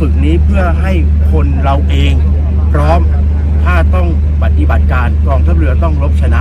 ฝึกนี้เพื่อให้คนเราเองพร้อมถ้าต้องปฏิบัติการกองทัพเรือต้องรบชนะ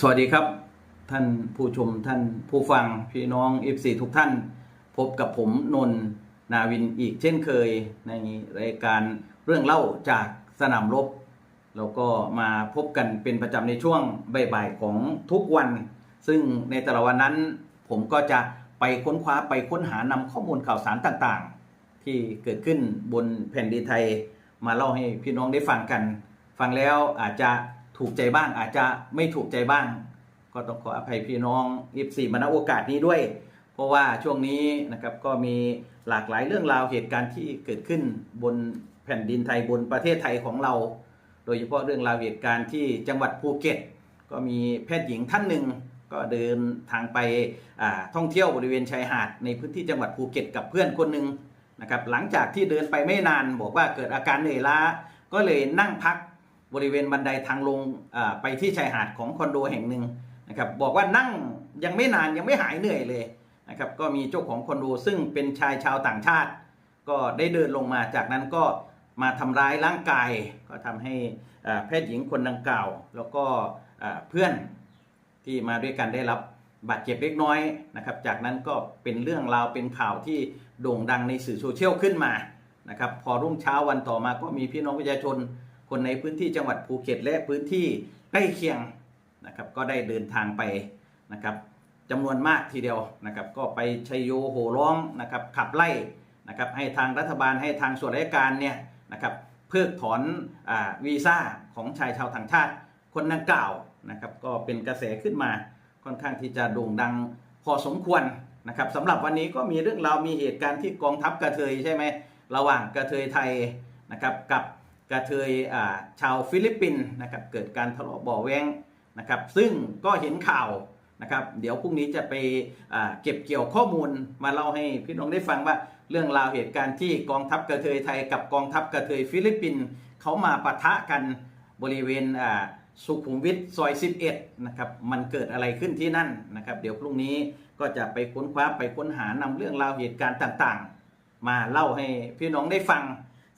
สวัสดีครับ ท่านผู้ชมท่านผู้ฟังพี่น้อง F4 ทุกท่าน พบกับผมนนท์นาวินอีกเช่นเคยในรายการเรื่องเล่าจากสนามรบแล้วก็มาพบกันเป็นประจำในช่วงบ่ายๆของทุกวัน ซึ่งในแต่ละวันนั้นผมก็จะไปค้นคว้าไปค้นหานำข้อมูลข่าวสารต่างๆ ที่เกิดขึ้นบนแผ่นดินไทย มาเล่าให้พี่น้องได้ฟังกัน ฟังแล้วอาจจะถูกใจบ้างอาจจะไม่ถูกใจบ้าง ก็ต้องขออภัยพี่น้องอีสี่มาณโอกาสนี้ด้วย เพราะว่าช่วงนี้นะครับก็มีหลากหลายเรื่องราวเหตุการณ์ที่เกิดขึ้นบนแผ่นดินไทยบนประเทศไทยของเรา โดยเฉพาะเรื่องราวเหตุการณ์ที่จังหวัดภูเก็ต ก็มีแพทย์หญิงท่านหนึ่งก็เดินทางไปท่องเที่ยวบริเวณชายหาดในพื้นที่จังหวัดภูเก็ตกับเพื่อนคนหนึ่งนะครับหลังจากที่เดินไปไม่นานบอกว่าเกิดอาการเหนื่อยล้า ก็เลยนั่งพักบริเวณบันไดทางลงไปที่ชายหาดของคอนโดแห่งหนึ่ง นะครับบอกว่านั่งยังไม่นานยังไม่หายเหนื่อยเลยนะครับก็มีเจ้าของคอนโดซึ่งเป็นชายชาวต่างชาติ ก็ได้เดินลงมาจากนั้นก็มาทำร้ายร่างกาย ก็ทำให้แพทย์หญิงคนดังกล่าว แล้วก็เพื่อนที่มาด้วยกันได้รับบาดเจ็บเล็กน้อยนะครับ จากนั้นก็เป็นเรื่องราวเป็นข่าวที่โด่งดังในสื่อโซเชียลขึ้นมานะครับพอรุ่งเช้าวันต่อมาก็มีพี่น้องประชาชน คนในพื้นที่จังหวัดภูเก็ตและพื้นที่ใกล้เคียง นะครับก็ได้เดินทางไปนะครับจำนวนมากทีเดียวนะครับก็ไปชัยโยโห่ร้องนะครับขับไล่นะครับให้ทางรัฐบาลให้ทางส่วนราชการเนี่ยนะครับเพิกถอนอาวีซ่าของชายชาวต่างชาติคนดังกล่าวนะครับก็เป็นกระแสขึ้นมาค่อนข้างที่จะโด่งดังพอสมควรนะครับสำหรับวันนี้ก็มีเรื่องราวมีเหตุการณ์ที่กองทัพกระเทยใช่ไหมระหว่างกระเทยไทยนะครับกับกระเทยอ่าชาวฟิลิปปินส์นะครับเกิดการทะเลาะเบ่อแว้ง นะครับ ซึ่งก็เห็นข่าวนะครับ เดี๋ยวพรุ่งนี้จะไปเก็บเกี่ยวข้อมูลมาเล่าให้พี่น้องได้ฟังว่าเรื่องราวเหตุการณ์ที่กองทัพกระเทยไทยกับกองทัพกระเทยฟิลิปปินส์เขามาปะทะกันบริเวณสุขุมวิทซอย 11 นะครับ มันเกิดอะไรขึ้นที่นั่นนะครับ เดี๋ยวพรุ่งนี้ก็จะไปค้นคว้าไปค้นหานำเรื่องราวเหตุการณ์ต่างๆ มาเล่าให้พี่น้องได้ฟัง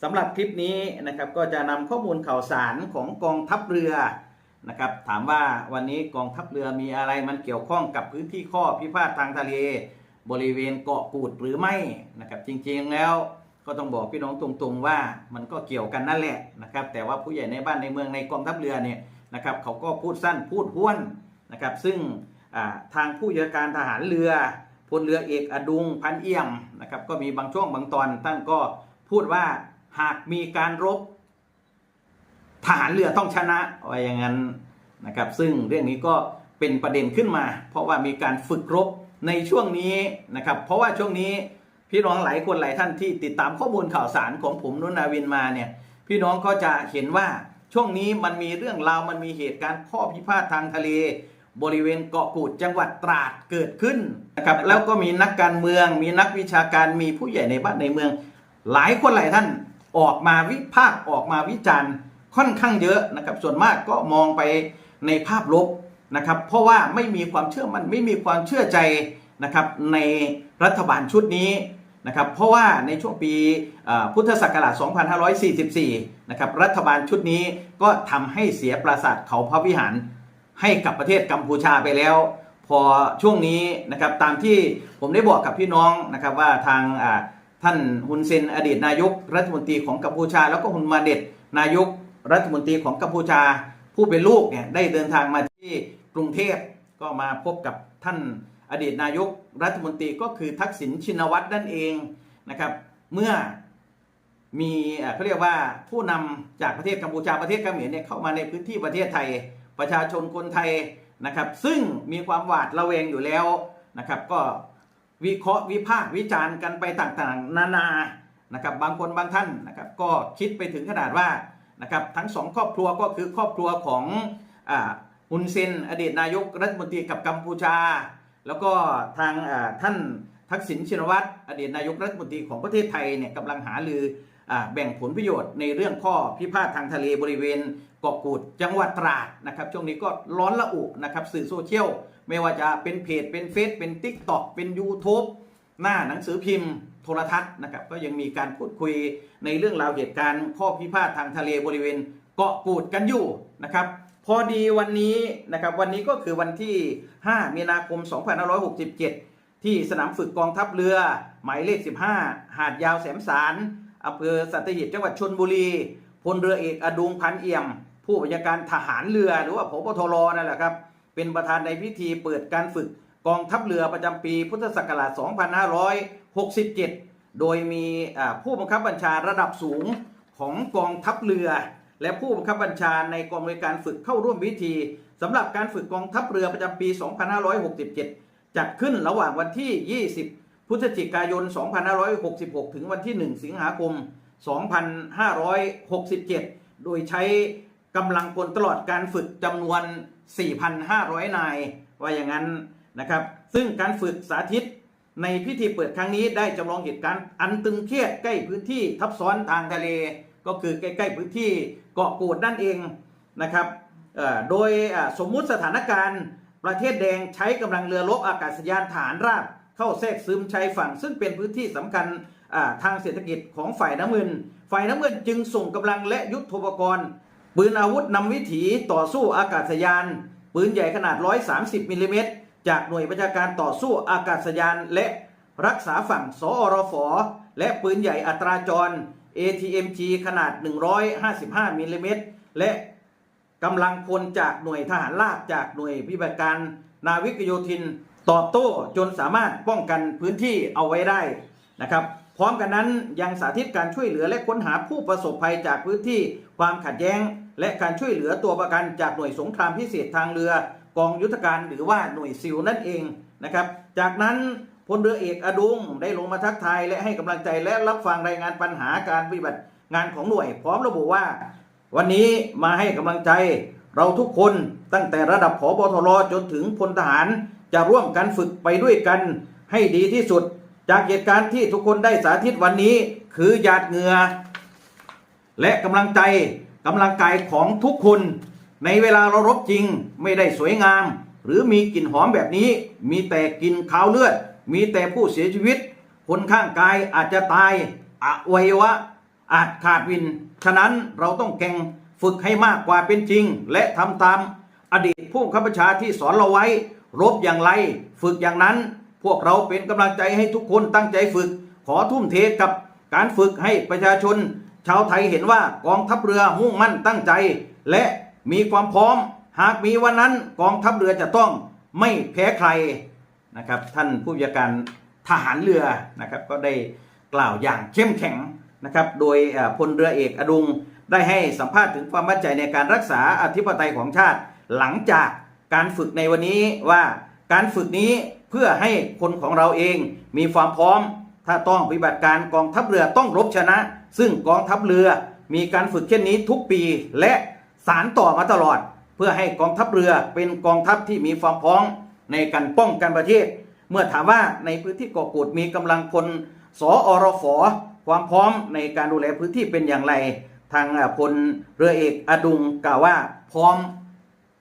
สำหรับคลิปนี้นะครับก็จะนำข้อมูลข่าวสารของกองทัพเรือ นะครับ ถามว่าวันนี้กองทัพเรือมีอะไรมันเกี่ยวข้องกับพื้นที่ข้อพิพาททางทะเล บริเวณเกาะกูดหรือไม่นะครับ จริงๆแล้วก็ต้องบอกพี่น้องตรงๆว่ามันก็เกี่ยวกันนั่นแหละนะครับ แต่ว่าผู้ใหญ่ในบ้านในเมืองในกองทัพเรือเนี่ยนะครับเขาก็พูดสั้นพูดห้วนนะครับ ซึ่งทางผู้จัดการทหารเรือพลเรือเอกอดุงพันเอี่ยมนะครับ ก็มีบางช่วงบางตอนท่านก็พูดว่าหากมีการรบ ทหารเรือต้องชนะว่าอย่างนั้นนะครับ ซึ่งเรื่องนี้ก็เป็นประเด็นขึ้นมา เพราะว่ามีการฝึกรบในช่วงนี้นะครับ เพราะว่าช่วงนี้พี่น้องหลายคนหลายท่านที่ติดตามข้อมูลข่าวสารของผมนุนนาวินมาเนี่ย พี่น้องก็จะเห็นว่าช่วงนี้มันมีเรื่องราวมันมีเหตุการณ์ข้อพิพาททางทะเล บริเวณเกาะกูดจังหวัดตราดเกิดขึ้นนะครับแล้วก็มีนักการเมือง มีนักวิชาการมีผู้ใหญ่ในบ้านในเมือง หลายคนหลายท่านออกมาวิพากษ์ออกมาวิจารณ์ ค่อนข้างเยอะนะครับส่วนมากก็มองไปในภาพลบนะครับเพราะว่าไม่มีความเชื่อมันไม่มีความเชื่อใจนะครับในรัฐบาลชุดนี้นะครับเพราะว่าในช่วงปีพุทธศักราช 2544 นะครับรัฐบาลชุดนี้ก็ทำให้เสียปราสาทเขาพระวิหารให้กับประเทศกัมพูชาไปแล้ว พอช่วงนี้นะครับตามที่ผมได้บอกกับพี่น้องนะครับว่าทางท่านฮุนเซนอดีตนายกรัฐมนตรีของกัมพูชา แล้วก็ฮุนมาเด็ดนายก รัฐมนตรีของกัมพูชาผู้เป็นลูกเนี่ยได้เดินทางมาที่กรุงเทพก็มาพบกับท่านอดีตนายกรัฐมนตรีก็คือทักษิณชินวัตรนั่นเองนะครับ เมื่อมีเขาเรียกว่าผู้นำจากประเทศกัมพูชาประเทศเขมรเนี่ยเข้ามาในพื้นที่ประเทศไทย ประชาชนคนไทยนะครับ ซึ่งมีความหวาดระแวงอยู่แล้วนะครับ ก็วิเคราะห์วิพากษ์วิจารณ์กันไปต่างๆ นานานะครับ บางคนบางท่านนะครับ ก็คิดไปถึงขนาดว่า นะครับทั้งสองครอบครัวก็คือครอบครัวของฮุนเซนอดีตนายกรัฐมนตรีกับกัมพูชา แล้วก็ทางท่านทักษิณชินวัตรอดีตนายกรัฐมนตรีของประเทศไทยเนี่ยกำลังหาลือแบ่งผลประโยชน์ในเรื่องข้อพิพาททางทะเลบริเวณเกาะกูดจังหวัดตราดนะครับช่วงนี้ก็ร้อนละอุนะครับสื่อโซเชียล ไม่ว่าจะเป็นเพจเป็นเฟซเป็น t ิ k t o k เป็น YouTube หน้าหนังสือพิมพ์ โทรทัศน์นะครับก็ยังมีการพูดคุยในเรื่องราวเหตุการณ์ข้อพิพาททางทะเลบริเวณเกาะกูดกันอยู่นะครับพอดีวันนี้นะครับวันนี้ก็คือวันที่ 5 มีนาคม 2567 ที่สนามฝึกกองทัพเรือ หมายเลข 15 หาดยาวแสมสารอำเภอสัตหีบจังหวัดชนบุรีพลเรือเอกอดุงพันเอี่ยม ผู้บัญชาการทหารเรือหรือว่าพบทรนั่นแหละครับเป็นประธานในพิธีเปิดการฝึกกองทัพเรือประจำปีพุทธศักราช 2567 โดยมีผู้บังคับบัญชาระดับสูงของกองทัพเรือ และผู้บังคับบัญชาในกองบริการฝึกเข้าร่วมพิธีสำหรับการฝึกกองทัพเรือประจำปี 2567 จัดขึ้นระหว่างวันที่ 20 พฤศจิกายน 2566 ถึงวันที่ 1 สิงหาคม 2567 โดยใช้กำลังพลตลอดการฝึกจำนวน 4,500 นาย ว่าอย่างนั้นนะครับ ซึ่งการฝึกสาธิต ในพิธีเปิดครั้งนี้ได้จำลองเหตุการณ์อันตึงเครียดใกล้พื้นที่ทับซ้อนทางทะเล ก็คือใกล้ๆพื้นที่เกาะกูดนั่นเองนะครับโดยสมมุติสถานการณ์ ประเทศแดงใช้กำลังเรือรบอากาศยานฐานราบ เข้าแทรกซึมชายฝั่ง ซึ่งเป็นพื้นที่สำคัญทางเศรษฐกิจของฝ่ายน้ำเงิน ฝ่ายน้ำเงินจึงส่งกำลังและยุทโธปกรณ์ปืนอาวุธนำวิถีต่อสู้อากาศยาน ปืนใหญ่ขนาด 130มิลลิเมตร จากหน่วยบัญชาการต่อสู้อากาศยานและรักษาฝั่งสอรฟและปืนใหญ่อัตราจร ATMG ขนาด 155มิลลิเมตรและกำลังพลจากหน่วยทหารราบจากหน่วยพิบัติการนาวิกโยธินตอบโต้จนสามารถป้องกันพื้นที่เอาไว้ได้นะครับ พร้อมกันนั้นยังสาธิตการช่วยเหลือและค้นหาผู้ประสบภัยจากพื้นที่ความขัดแย้ง และการช่วยเหลือตัวประกันจากหน่วยสงครามพิเศษทางเรือ กองยุทธการหรือว่าหน่วยซิลนั่นเองนะครับ จากนั้นพลเรือเอกอดุงได้ลงมาทักทายและให้กำลังใจและรับฟังรายงานปัญหาการปฏิบัติงานของหน่วย พร้อมระบุว่า วันนี้มาให้กำลังใจ เราทุกคนตั้งแต่ระดับผอบทรจนถึงพลทหารจะร่วมกันฝึกไปด้วยกัน ให้ดีที่สุด จากเหตุการณ์ที่ทุกคนได้สาธิตวันนี้ คือหยาดเหงื่อและกำลังใจกำลังกายของทุกคน ในเวลาเรารบจริงไม่ได้สวยงาม หรือมีกลิ่นหอมแบบนี้ มีแต่กลิ่นคาวเลือด มีแต่ผู้เสียชีวิต คนข้างกายอาจจะตายอวัยวะ อาจขาดวิน ฉะนั้นเราต้องแข่งฝึกให้มากกว่าเป็นจริง และทำตามอดีตผู้บังคับบัญชาที่สอนเราไว้ รบอย่างไร ฝึกอย่างนั้น พวกเราเป็นกำลังใจให้ทุกคนตั้งใจฝึก ขอทุ่มเทกับการฝึกให้ประชาชน ชาวไทยเห็นว่ากองทัพเรือมุ่งมั่นตั้งใจ และ มีความพร้อม หากมีวันนั้นกองทัพเรือจะต้องไม่แพ้ใครนะครับ ท่านผู้บัญชาการทหารเรือนะครับ ก็ได้กล่าวอย่างเข้มแข็งนะครับ โดยพลเรือเอกอดุงได้ให้สัมภาษณ์ถึงความมั่นใจในการรักษาอธิปไตยของชาติ หลังจากการฝึกในวันนี้ว่าการฝึกนี้เพื่อให้คนของเราเองมีความพร้อม ถ้าต้องปฏิบัติการกองทัพเรือต้องรบชนะ ซึ่งกองทัพเรือมีการฝึกเช่นนี้ทุกปีและ สารต่อมาตลอด เพื่อให้กองทัพเรือเป็นกองทัพที่มีความพร้อมในการป้องกันประเทศ เมื่อถามว่าในพื้นที่เกาะกูดมีกำลังพลสออรฟความพร้อมในการดูแลพื้นที่เป็นอย่างไร ทางพลเรือเอกอดุงกล่าวว่าพร้อม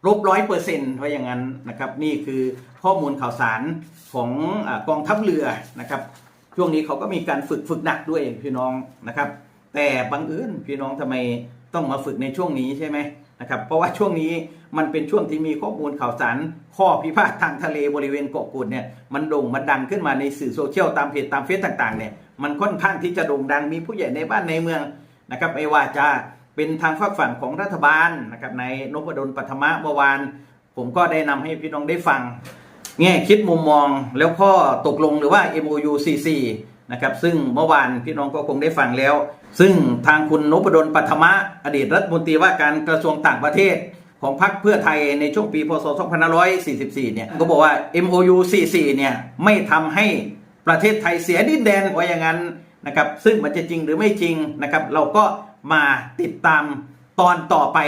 รบร้อยเปอร์เซ็นต์ว่าอย่างนั้นนะครับ นี่คือข้อมูลข่าวสารของอกองทัพเรือนะครับ ช่วงนี้เขาก็มีการฝึกฝึกหนักด้วยพี่น้องนะครับ แต่บังเอิญพี่น้องทำไมต้องมาฝึกในช่วงนี้ใช่ไหมนะครับ เพราะว่าช่วงนี้มันเป็นช่วงที่มีข้อมูลข่าวสารข้อพิพาททางทะเลบริเวณเกาะกูดเนี่ยมันโด่งมันดังขึ้นมาในสื่อโซเชียลตามเพจตามเฟซต่างๆเนี่ยมันค่อนข้างที่จะโด่งดังมีผู้ใหญ่ในบ้านในเมืองนะครับไม่ว่าจะเป็นทางฝักฝั่งของรัฐบาลนะครับในนพดลปัทมะเมื่อวาน ผมก็ได้นำให้พี่น้องได้ฟังแง่คิดมุมมองแล้วข้อตกลงหรือว่า MOU CC นะครับซึ่งเมื่อวานพี่น้องก็คงได้ฟังแล้ว ซึ่งทางคุณนพดลปัทมะอดีตรัฐมนตรีว่าการกระทรวงต่างประเทศของพรรคเพื่อไทยในช่วงปีพศ 2544 เนี่ยก็บอกว่า MOU CC เนี่ยไม่ทำให้ประเทศไทยเสียดินแดนว่าอย่างนั้นนะครับซึ่งมันจะจริงหรือไม่จริงนะครับเราก็มาติดตามตอนต่อไป